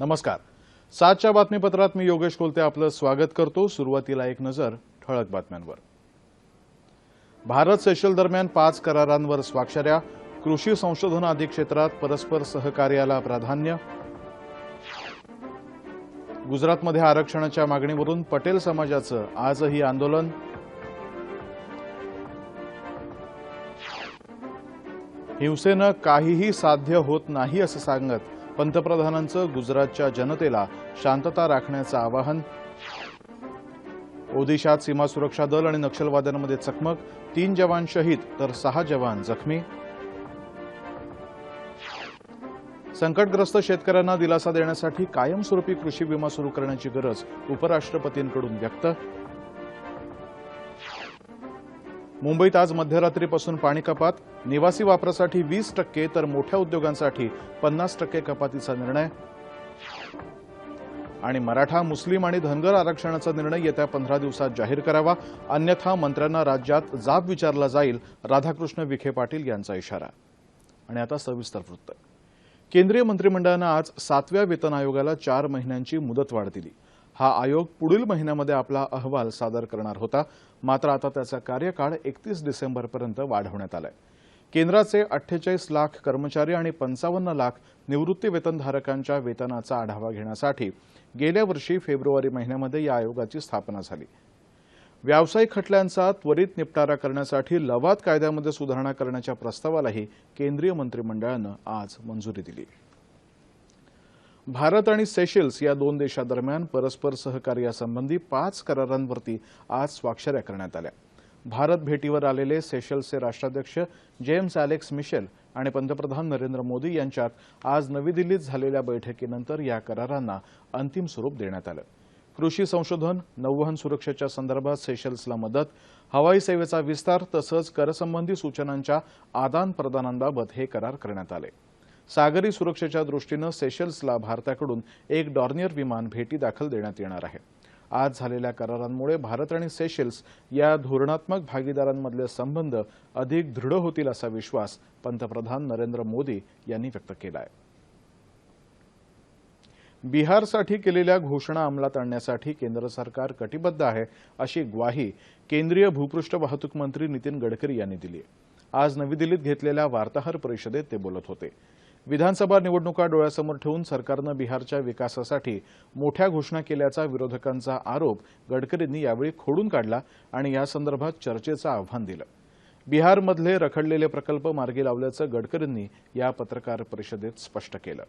नमस्कार. सातच्या बातमीपत्रात मी योगेश कोलते आपलं स्वागत करतो. सुरुवातीला एक नजर ठळक बातम्यांवर. भारत सेशल दरम्यान पाच करारांवर स्वाक्षऱ्या कृषी संशोधन आदी क्षेत्रात परस्पर सहकार्याला प्राधान्य. गुजरातमध्ये आरक्षणाच्या मागणीवरून पटेल समाजाचं आजही आंदोलन. हिंसेनं काहीही साध्य होत नाही असं सांगत पंतप्रधानांचं गुजरातच्या जनतेला शांतता राखण्याचं आवाहन. ओदिशात सीमा सुरक्षा दल आणि नक्षलवाद्यांमध्ये चकमक. तीन जवान शहीद तर सहा जवान जखमी. संकटग्रस्त शेतकऱ्यांना दिलासा देण्यासाठी कायमस्वरूपी कृषी विमा सुरू करण्याची गरज उपराष्ट्रपतींकडून व्यक्त. मुंबईत आज मध्यरात्रीपासून पाणी कपात. निवासी वापरासाठी वीस टक्के तर मोठ्या उद्योगांसाठी पन्नास टक्के कपातीचा निर्णय. आणि मराठा मुस्लिम आणि धनगर आरक्षणाचा निर्णय येत्या पंधरा दिवसात जाहीर करावा. अन्यथा मंत्र्यांना राज्यात जाब विचारला जाईल राधाकृष्ण विखे पाटील यांचा इशारा. आणि आता सविस्तर वृत्त. केंद्रीय मंत्रिमंडळानं आज सातव्या वेतन आयोगाला चार महिन्यांची मुदतवाढ दिली. हा आयोग पुढील महिन्यामध्ये आपला अहवाल सादर करणार होता. मात्र आता त्याचा कार्यकाळ एकतीस डिसेंबरपर्यंत वाढवण्यात आलाय. केंद्राचे अठ्ठेचाळीस लाख कर्मचारी आणि पंचावन्न लाख निवृत्ती वेतनधारकांच्या वेतनाचा आढावा घेण्यासाठी गेल्या वर्षी फेब्रुवारी महिन्यामध्ये या आयोगाची स्थापना झाली. व्यावसायिक खटल्यांचा त्वरित निपटारा करण्यासाठी लवाद कायद्यामध्ये सुधारणा करण्याच्या प्रस्तावालाही केंद्रीय मंत्रिमंडळानं आज मंजुरी दिली. भारत आणि सेशल्स या दोन देशादरम्यान परस्पर सहकार्यासंबंधी पाच करारांवरती आज स्वाक्षऱ्या करण्यात आल्या. भारत भेटीवर आलेले सेशल्सचे राष्ट्राध्यक्ष जेम्स अलेक्स मिशेल आणि पंतप्रधान नरेंद्र मोदी यांच्यात आज नवी दिल्लीत झालेल्या बैठकीनंतर या करारांना अंतिम स्वरूप देण्यात आलं. कृषी संशोधन नौवहन सुरक्षेच्या संदर्भात सेशल्सला मदत हवाई सेवेचा विस्तार तसंच करसंबंधी सूचनांच्या आदान प्रदानांबाबत हे करार करण्यात आले. सागरी सुरक्षेच्या दृष्टीनं सेशल्सला भारताकडून एक डॉर्नियर विमान भेटी दाखल देण्यात येणार आहे. आज झालेल्या करारांमुळे भारत आणि सेशल्स या धोरणात्मक भागीदारांमधले संबंध अधिक दृढ होतील असा विश्वास पंतप्रधान नरेंद्र मोदी यांनी व्यक्त केला आहे बिहारसाठी केलेल्या घोषणा अंमलात आणण्यासाठी केंद्र सरकार कटिबद्ध आहे अशी ग्वाही केंद्रीय भूपृष्ठ वाहतूक मंत्री नितीन गडकरी यांनी दिली आज नवी दिल्लीत घेतलेल्या वार्ताहर परिषदेत ते बोलत होते. विधानसभा निवडणुका डोळ्यासमोर ठेवून सरकारनं बिहारच्या विकासासाठी मोठ्या घोषणा केल्याचा विरोधकांचा आरोप गडकरींनी यावेळी खोडून काढला आणि यासंदर्भात चर्चेचं आव्हान दिलं. बिहारमधले रखडलेले प्रकल्प मार्गी लावल्याचं गडकरींनी या पत्रकार परिषदेत स्पष्ट केलं.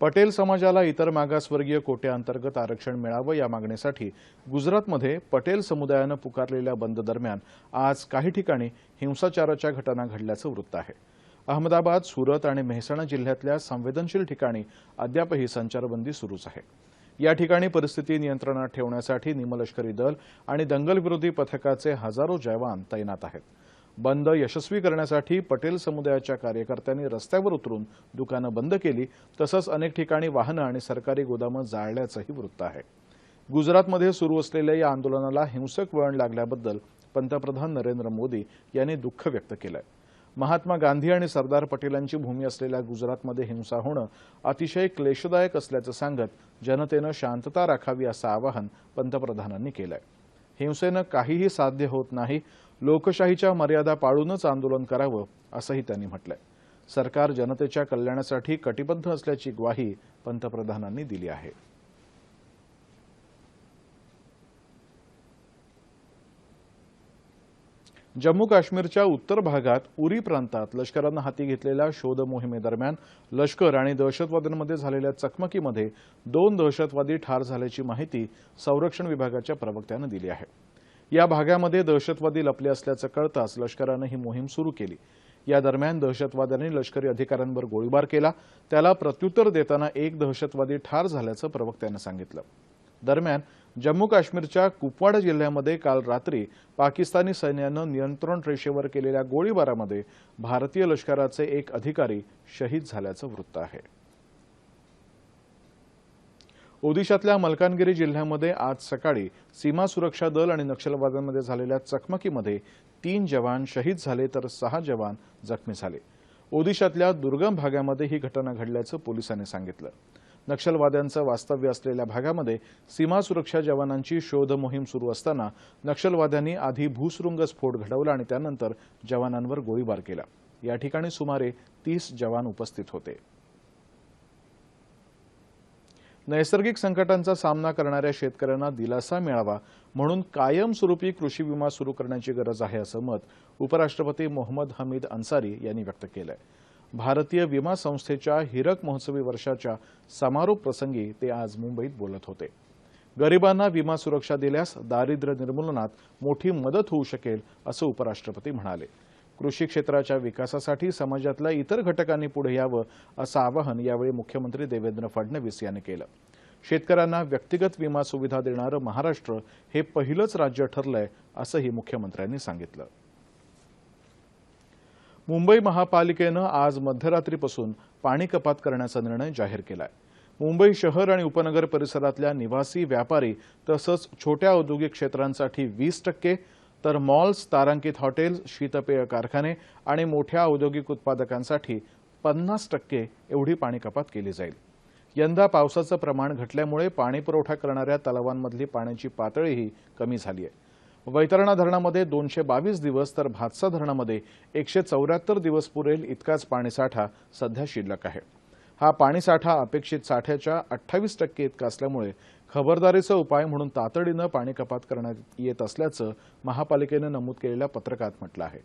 पटेल समाजाला इतर मागासवर्गीय कोट्याअंतर्गत आरक्षण मिळावं या मागणीसाठी गुजरातमध्ये पटेल समुदायानं पुकारलेल्या बंद दरम्यान आज काही ठिकाणी हिंसाचाराच्या घटना घडल्याचं वृत्त आहे. अहमदाबाद सुरत आणि मेहसाणा जिल्ह्यातल्या संवेदनशील ठिकाणी अद्यापही संचारबंदी सुरूच आहे. या ठिकाणी परिस्थिती नियंत्रणात ठेवण्यासाठी निमलष्करी दल आणि दंगलविरोधी पथकाचे हजारो जवान तैनात आहेत. बंद यशस्वी करण्यासाठी पटेल समुदायाच्या कार्यकर्त्यांनी रस्त्यावर उतरून दुकानं बंद केली. तसंच अनेक ठिकाणी वाहनं आणि सरकारी गोदामं जाळल्याचंही वृत्त आहे. गुजरातमध्ये सुरू असलेल्या या आंदोलनाला हिंसक वळण लागल्याबद्दल पंतप्रधान नरेंद्र मोदी यांनी दुःख व्यक्त केलं आहे महात्मा गांधी आणि सरदार पटेलांची भूमी असलेल्या गुजरातमध्ये हिंसा होणं अतिशय क्लेशदायक असल्याचं सांगत जनतेनं शांतता राखावी असं आवाहन पंतप्रधानांनी केलंय. हिंसेनं काहीही साध्य होत नाही लोकशाहीच्या मर्यादा पाळूनच आंदोलन करावं असंही त्यांनी म्हटलंय. सरकार जनतेच्या कल्याणासाठी कटिबद्ध असल्याची ग्वाही पंतप्रधानांनी दिली आहे. जम्मू काश्मीरच्या उत्तर भागात उरी प्रांतात लष्करानं हाती घेतलेल्या शोध मोहिमेदरम्यान लष्कर आणि दहशतवाद्यांमध्ये झालेल्या चकमकीमध्ये दोन दहशतवादी ठार झाल्याची माहिती संरक्षण विभागाच्या प्रवक्त्यानं दिली आहे. या भागामध्ये दहशतवादी लपले असल्याचं कळताच लष्करानं ही मोहीम सुरू केली. या दरम्यान दहशतवाद्यांनी लष्करी अधिकाऱ्यांवर गोळीबार केला. त्याला प्रत्युत्तर देताना एक दहशतवादी ठार झाल्याचं प्रवक्त्यानं सांगितलं. दरम्यान जम्मू काश्मीरच्या कुपवाडा जिल्ह्यामध्ये काल रात्री पाकिस्तानी सैन्यानं नियंत्रण रेषेवर केलेल्या गोळीबारामध्ये भारतीय लष्कराचे एक अधिकारी शहीद झाल्याचं वृत्त आहे. ओदिशातल्या मलकानगिरी जिल्ह्यामध्ये आज सकाळी सीमा सुरक्षा दल आणि नक्षलवाद्यांमध्ये झालेल्या चकमकीमध्ये तीन जवान शहीद झाले तर सहा जवान जखमी झाले. ओदिशातल्या दुर्गम भागामध्ये ही घटना घडल्याचं पोलिसांनी सांगितलं. नक्षलवाद्यांचं वास्तव्य असलेल्या भागामध्ये सीमा सुरक्षा जवानांची शोध मोहीम सुरू असताना नक्षलवाद्यांनी आधी भूसुरुंग स्फोट घडवला आणि त्यानंतर जवानांवर गोळीबार केला. या ठिकाणी सुमारे तीस जवान उपस्थित होते. नैसर्गिक संकटांचा सामना करणाऱ्या शेतकऱ्यांना दिलासा मिळावा म्हणून कायमस्वरूपी कृषी विमा सुरू करण्याची गरज आहे असं मत उपराष्ट्रपती मोहम्मद हमीद अन्सारी यांनी व्यक्त केलं भारतीय विमा संस्थेच्या हिरक महोत्सवी वर्षाच्या समारोप प्रसंगी ते आज मुंबईत बोलत होते. गरिबांना विमा सुरक्षा दिल्यास दारिद्र्य निर्मूलनात मोठी मदत होऊ शकेल असं उपराष्ट्रपती म्हणाले. कृषी क्षेत्राच्या विकासासाठी समाजातल्या इतर घटकांनी पुढे यावं असं आवाहन यावेळी मुख्यमंत्री देवेंद्र फडणवीस यांनी केलं. शेतकऱ्यांना व्यक्तिगत विमा सुविधा देणारं महाराष्ट्र हे पहिलंच राज्य ठरलंय असंही मुख्यमंत्र्यांनी सांगितलं. मुंबई महापालिकेनं आज मध्यरात्रीपासून पाणी कपात करण्याचा निर्णय जाहीर केलाय. मुंबई शहर आणि उपनगर परिसरातल्या निवासी व्यापारी तसंच छोट्या औद्योगिक क्षेत्रांसाठी वीस टक्के तर मॉल्स तारांकित हॉटेल्स शीतपेय कारखाने आणि मोठ्या औद्योगिक उत्पादकांसाठी पन्नास टक्के एवढी पाणी कपात केली जाईल. यंदा पावसाचं प्रमाण घटल्यामुळे पाणी पुरवठा करणाऱ्या तलावांमधली पाण्याची पातळीही कमी झाली आहे वैतरणा धरणामध्ये दोनशे बावीस दिवस तर भातसा धरणामध्ये एकशे चौऱ्याहत्तर दिवस पुरेल इतकाच पाणीसाठा सध्या शिल्लक आहे. हा पाणीसाठा अपेक्षित साठ्याच्या अठ्ठावीस टक्के इतका असल्यामुळे खबरदारीचा उपाय म्हणून तातडीनं पाणी कपात करण्यात येत असल्याचं महापालिकेनं नमूद केलेल्या पत्रकात म्हटलं आहे.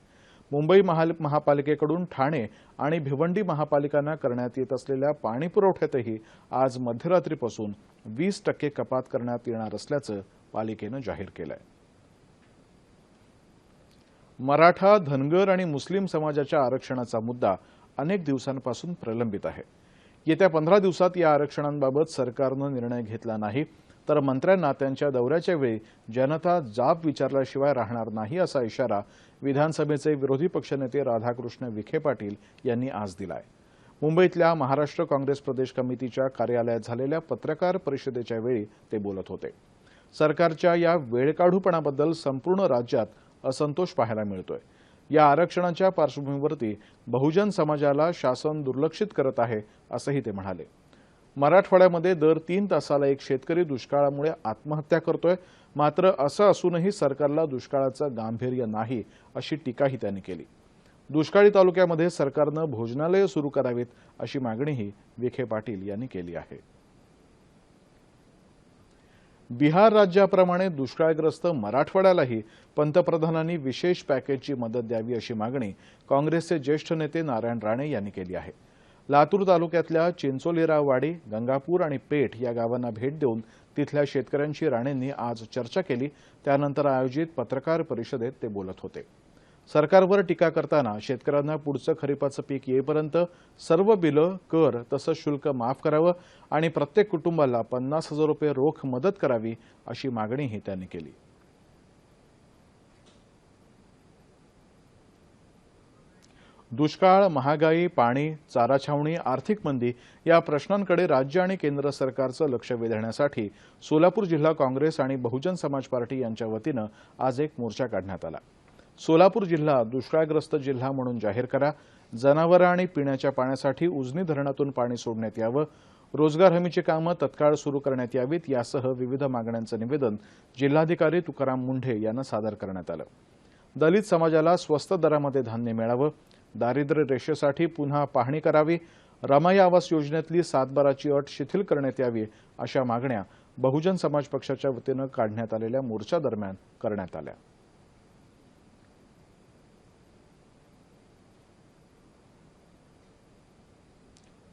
मुंबई महाल महापालिकेकडून ठाणे आणि भिवंडी महापालिकांना करण्यात येत असलेल्या पाणी पुरवठ्यातही आज मध्यरात्रीपासून वीस टक्के कपात करण्यात येणार असल्याचं पालिकेनं जाहीर केलं आहे मराठा धनगर आणि मुस्लिम समाजाच्या आरक्षणाचा मुद्दा अनेक दिवसांपासून प्रलंबित आहे. येत्या पंधरा दिवसात या आरक्षणांबाबत सरकारनं निर्णय घेतला नाही. तर मंत्र्यांना त्यांच्या दौऱ्याच्या वेळी जनता जाब विचारल्याशिवाय राहणार नाही असा इशारा विधानसभेचे विरोधी पक्षनेते राधाकृष्ण विखे पाटील यांनी आज दिलाय. मुंबईतल्या महाराष्ट्र काँग्रेस प्रदेश कमिटीच्या कार्यालयात झालेल्या पत्रकार परिषदेच्या वेळी ते बोलत होते. सरकारच्या या वेळकाढूपणाबद्दल संपूर्ण राज्यात असंतोष पाहायला मिळतोय. या आरक्षणाच्या पार्श्वभूमीवरती बहुजन समाजाला शासन दुर्लक्षित करत आहे असंही ते म्हणाले. मराठवाड्यामध्ये दर तीन तासाला एक शेतकरी दुष्काळामुळे आत्महत्या करतोय मात्र असं असूनही सरकारला दुष्काळाचं गांभीर्य नाही अशी टीकाही त्यांनी केली. दुष्काळी तालुक्यामध्ये सरकारनं भोजनालय सुरू करावीत अशी मागणीही विखे पाटील यांनी केली आहे. बिहार राज्याप्रमाणे दुष्काळग्रस्त मराठवाड्यालाही पंतप्रधानांनी विशेष पॅकेजची मदत द्यावी अशी मागणी काँग्रेसचे ज्येष्ठ नेते नारायण राणे यांनी केली आहे. लातूर तालुक्यातल्या चिंचोलीरावाडी गंगापूर आणि पेठ या गावांना भेट देऊन तिथल्या शेतकऱ्यांशी राणेंनी आज चर्चा केली. त्यानंतर आयोजित पत्रकार परिषदेत ते बोलत होते. सरकारवर टीका करताना शेतकऱ्यांना पुढचं खरीपाचं पीक येईपर्यंत सर्व बिलं कर तसंच शुल्क माफ करावं आणि प्रत्येक कुटुंबाला पन्नास हजार रुपये रोख मदत करावी अशी मागणीही त्यांनी केली. दुष्काळ महागाई पाणी चारा छावणी आर्थिक मंदी या प्रश्नांकडे राज्य आणि केंद्र सरकारचं लक्ष वेधण्यासाठी सोलापूर जिल्हा काँग्रेस आणि बहुजन समाज पार्टी यांच्या वतीनं आज एक मोर्चा काढण्यात आला. सोलापूर जिल्हा दुष्काळग्रस्त जिल्हा म्हणून जाहीर करा. जनावरं आणि पिण्याच्या पाण्यासाठी उजनी धरणातून पाणी सोडण्यात यावं. रोजगार हमीची कामं तत्काळ सुरू करण्यात यावीत यासह विविध मागण्यांचं निवेदन जिल्हाधिकारी तुकाराम मुंढे यांना सादर करण्यात आलं. दलित समाजाला स्वस्त दरामध्ये धान्य मिळावं. दारिद्र्य रेषेसाठी पुन्हा पाहणी करावी. रमाई आवास योजनेतली सातबाराची अट शिथिल करण्यात यावी अशा मागण्या बहुजन समाज पक्षाच्या वतीनं काढण्यात आलेल्या मोर्चादरम्यान करण्यात आल्या.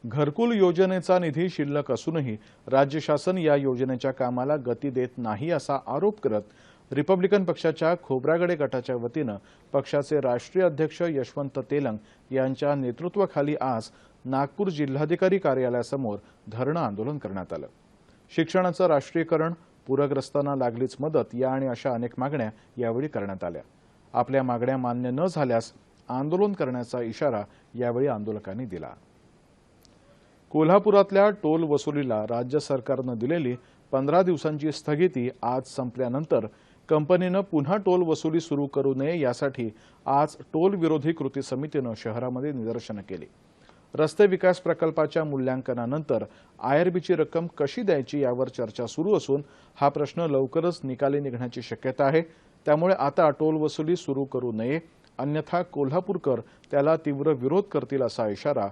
घरकुल योजनेचा निधी शिल्लक असूनही राज्य शासन या योजनेच्या कामाला गती देत नाही असा आरोप करत रिपब्लिकन पक्षाच्या खोब्रागडे गटाच्या वतीनं पक्षाचे राष्ट्रीय अध्यक्ष यशवंत तेलंग यांच्या नेतृत्वाखाली आज नागपूर जिल्हाधिकारी कार्यालयासमोर धरणं आंदोलन करण्यात आलं. शिक्षणाचं राष्ट्रीयकरण पूरग्रस्तांना लागलीच मदत या आणि अशा अनेक मागण्या यावेळी करण्यात आल्या. आपल्या मागण्या मान्य न झाल्यास आंदोलन करण्याचा इशारा यावेळी आंदोलकांनी दिला. कोल्हापुरातल्या टोल वसुलीला राज्य सरकारनं दिलेली पंधरा दिवसांची स्थगिती आज संपल्यानंतर कंपनीनं पुन्हा टोल वसुली सुरू करू नये यासाठी आज टोल विरोधी कृती समितीनं शहरामध्ये निदर्शनं केली. रस्ते विकास प्रकल्पाच्या मूल्यांकनानंतर आयआरबीची रक्कम कशी द्यायची यावर चर्चा सुरू असून हा प्रश्न लवकरच निकाली निघण्याची शक्यता आहे. त्यामुळे आता टोल वसुली सुरू करू नये. अन्यथा कोल्हापूरकर त्याला तीव्र विरोध करतील असा इशारा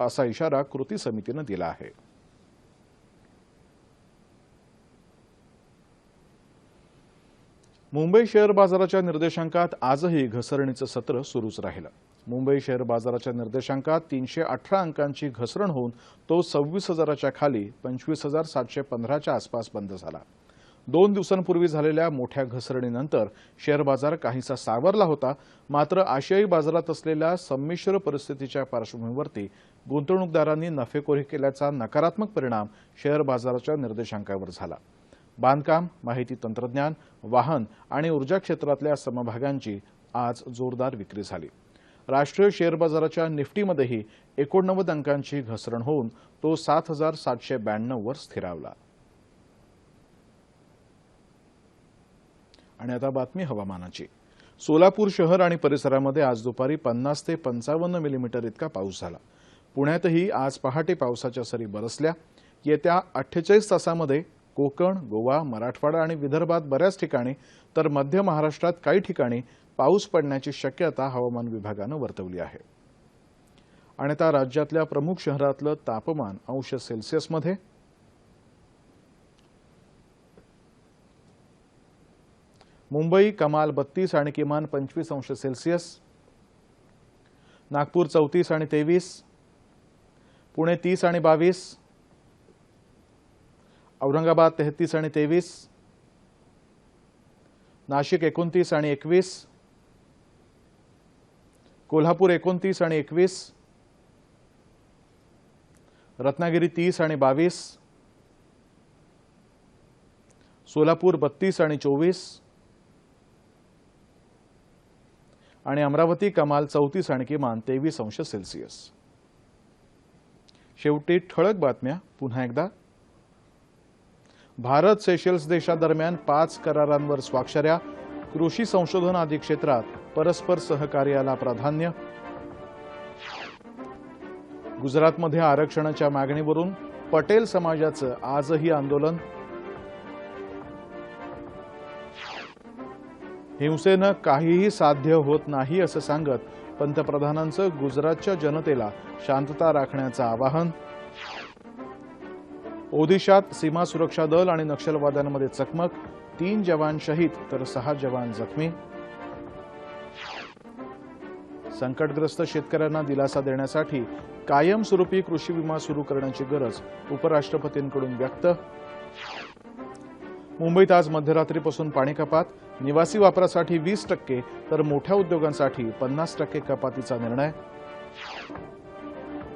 असा इशारा कृती समितीनं दिला आहे. मुंबई शेअर बाजाराच्या निर्देशांकात आजही घसरणीचं सत्र सुरूच राहिलं. मुंबई शेअर बाजाराच्या निर्देशांकात तीनशे अठरा अंकांची घसरण होऊन तो सव्वीस हजाराच्या खाली पंचवीस हजार सातशे पंधराच्या आसपास बंद झाला. दोन दिवसांपूर्वी झालेल्या मोठ्या घसरणीनंतर शेअर बाजार काहीसा सावरला होता. मात्र आशियाई बाजारात असलेल्या संमिश्र परिस्थितीच्या पार्श्वभूमीवरती गुंतवणूकदारांनी नफेखोरी केल्याचा नकारात्मक परिणाम शेअर बाजाराच्या निर्देशांकावर झाला. बांधकाम माहिती तंत्रज्ञान वाहन आणि ऊर्जा क्षेत्रातल्या समभागांची आज जोरदार विक्री झाली. राष्ट्रीय शेअर बाजाराच्या निफ्टीमध्येही एकोणनव्वद अंकांची घसरण होऊन तो सात हजार सातशे ब्याण्णववर स्थिरावला. आणि आता बातमी हवामानाची. सोलापूर शहर आणि परिसरामध्ये आज दुपारी पन्नास ते पंचावन्न मिलीमीटर इतका पाऊस झाला. पुण्यातही आज पहाटे पावसाच्या सरी बरसल्या. येत्या अठ्ठेचाळीस तासामध्ये कोकण गोवा मराठवाडा आणि विदर्भात बऱ्याच ठिकाणी तर मध्य महाराष्ट्रात काही ठिकाणी पाऊस पडण्याची शक्यता हवामान विभागानं वर्तवली आहे. आणि आता राज्यातल्या प्रमुख शहरातलं तापमान अंश सेल्सिअसमध्ये मुंबई कमाल बत्तीस आणि किमान पंचवीस अंश सेल्सिअस. नागपूर चौतीस आणि तेवीस. पुणे तीस आणि बावीस. औरंगाबाद तेहतीस आणि तेवीस. नाशिक एकोणतीस आणि एकवीस. कोल्हापूर एकोणतीस आणि एकवीस. रत्नागिरी तीस आणि बावीस. सोलापूर बत्तीस आणि चोवीस. आणि अमरावती कमाल चौतीस आणि किमान तेवीस अंश सेल्सिअस. शेवटी ठळक बातम्या पुन्हा एकदा. भारत सेशल्स देशादरम्यान पाच करारांवर स्वाक्षऱ्या. कृषी संशोधन आदी क्षेत्रात परस्पर सहकार्याला प्राधान्य. गुजरातमध्ये आरक्षणाच्या मागणीवरून पटेल समाजाचं आजही आंदोलन. हिंसेनं काहीही साध्य होत नाही असं सांगत पंतप्रधानांचं गुजरातच्या जनतेला शांतता राखण्याचं आवाहन. ओदिशात सीमा सुरक्षा दल आणि नक्षलवाद्यांमध्ये चकमक. तीन जवान शहीद तर सहा जवान जखमी. संकटग्रस्त शेतकऱ्यांना दिलासा देण्यासाठी कायमस्वरूपी कृषी विमा सुरू करण्याची गरज उपराष्ट्रपतींकडून व्यक्त. मुंबईत आज मध्यरात्रीपासून पाणी कपात. निवासी वापरासाठी वीस टक्के तर मोठ्या उद्योगांसाठी पन्नास टक्के कपातीचा निर्णय.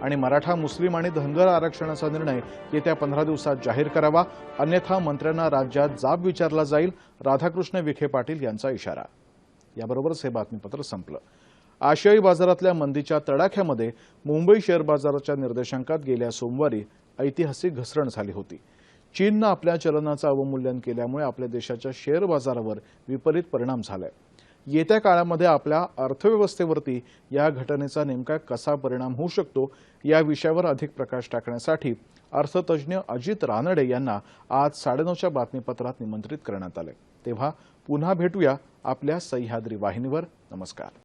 आणि मराठा मुस्लिम आणि धनगर आरक्षणाचा निर्णय येत्या पंधरा दिवसात जाहीर करावा. अन्यथा मंत्र्यांना राज्यात जाब विचारला जाईल. राधाकृष्ण विखे पाटील यांचा इशारा. याबरोबरच हे बातमीपत्र संपलं. आशियाई बाजारातल्या मंदीच्या तडाख्यामध्ये मुंबई शेअर बाजाराच्या निर्देशांकात गेल्या सोमवारी ऐतिहासिक घसरण झाली होती. चीननं आपल्या चलनाचं अवमूल्यन केल्यामुळे आपल्या देशाच्या शेअर बाजारावर विपरीत परिणाम झालाय. येत्या काळामध्ये आपल्या अर्थव्यवस्थेवरती या घटनेचा नेमका कसा परिणाम होऊ शकतो या विषयावर अधिक प्रकाश टाकण्यासाठी अर्थतज्ज्ञ अजित रानडे यांना आज साडेनऊच्या बातमीपत्रात निमंत्रित करण्यात आले तेव्हा पुन्हा भेटूया आपल्या सह्याद्री वाहिनीवर. नमस्कार.